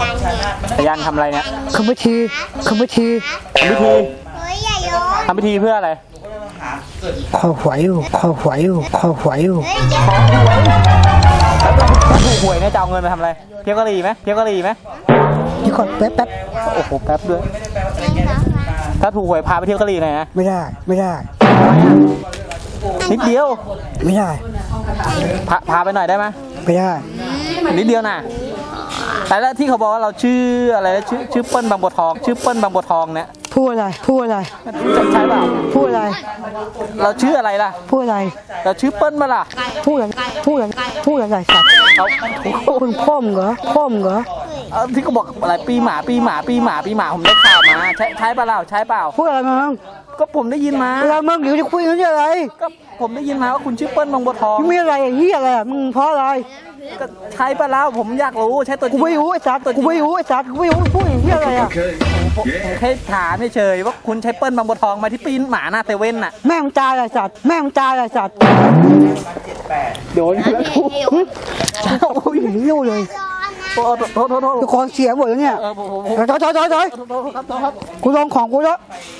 กันเนี่ยสายันทำอะไรเนี่ยคำพิธีคำพิธีทำพิธีเฮ้ยอย่าโยนทำพิธีเพื่ออะไร ขอหวยอยู่ขอหวยอยู่ขอหวยอยู่เฮ้ยอย่าถ้าถูกหวยเนี่ยจะเอาเงินไปทำอะไร เที่ยวกะหรี่ไหมเที่ยวกะหรี่ไหมนี่ก่อนแป๊บแป๊บโอ้โหแป๊บด้วยถ้าถูกหวยพาไปเที่ยวกะหรี่หน่อยนะไม่ได้ไม่ได้ นิดเดียวไม่ได้พาพาไปหน่อยได้ไหมไม่ได้ นิดเดียวน่ะแต่แล้วที่เขาบอกว่าเราชื่ออะไรนะชื่อชื่อเปิ้ลบางบัวทองชื่อเปิ้ลบางบัวทองเนี่ยพูดอะไรพูดอะไรใช่เปล่าพูดอะไร เราชื่ออะไรล่ะพูดอะไรเราชื่อเปิ้ลมาล่ะพูดอะไรพูดอะไรพูดอะไรสัตว์เอาคุณพ่อมเหรอพ่อมเหรอเอาที่เขาบอกอะไรปีหมาปีหมาปีหมาปีหมาผมได้ข่าวมาใช่ใช่เปล่าใช่เปล่าพูดอะไรมึง ก็ผมได้ยินมาเวลามึงอยู่จะคุยกันเรื่องอะไรก็ผมได้ยินมาว่าคุณชื่อเปิ้ลบางบัวทองมึงมีอะไรไอ้เหี้ยอะไรอะมึงเพราะอะไรก็ใช่ปะแล้วผมอยากรู้ใช่ตัวจกูริงไม่รู้ไอ้สัตว์กูไม่รู้ไอ้สัตว์กูไม่รู้มึงพูดอย่างเหี้ยอะไรอะผมผมแค่ถามเฉยๆว่าคุณใช้เปิ้ลบางบัวทองมาที่ปีนหมาหน้าเซเว่นน่ะแม่งตายไอ้สัตว์แม่งตายไอ้สัตว์โดนแล้วทุกโอ้ยเหี้ยวเลยโทษโทษโทษโทษทุกคนเสียหมดแล้วเนี่ยเออผมผมผมถอยถอยถอยถอยโทษโทษครับโทษครับกูลงของกูแล้วโ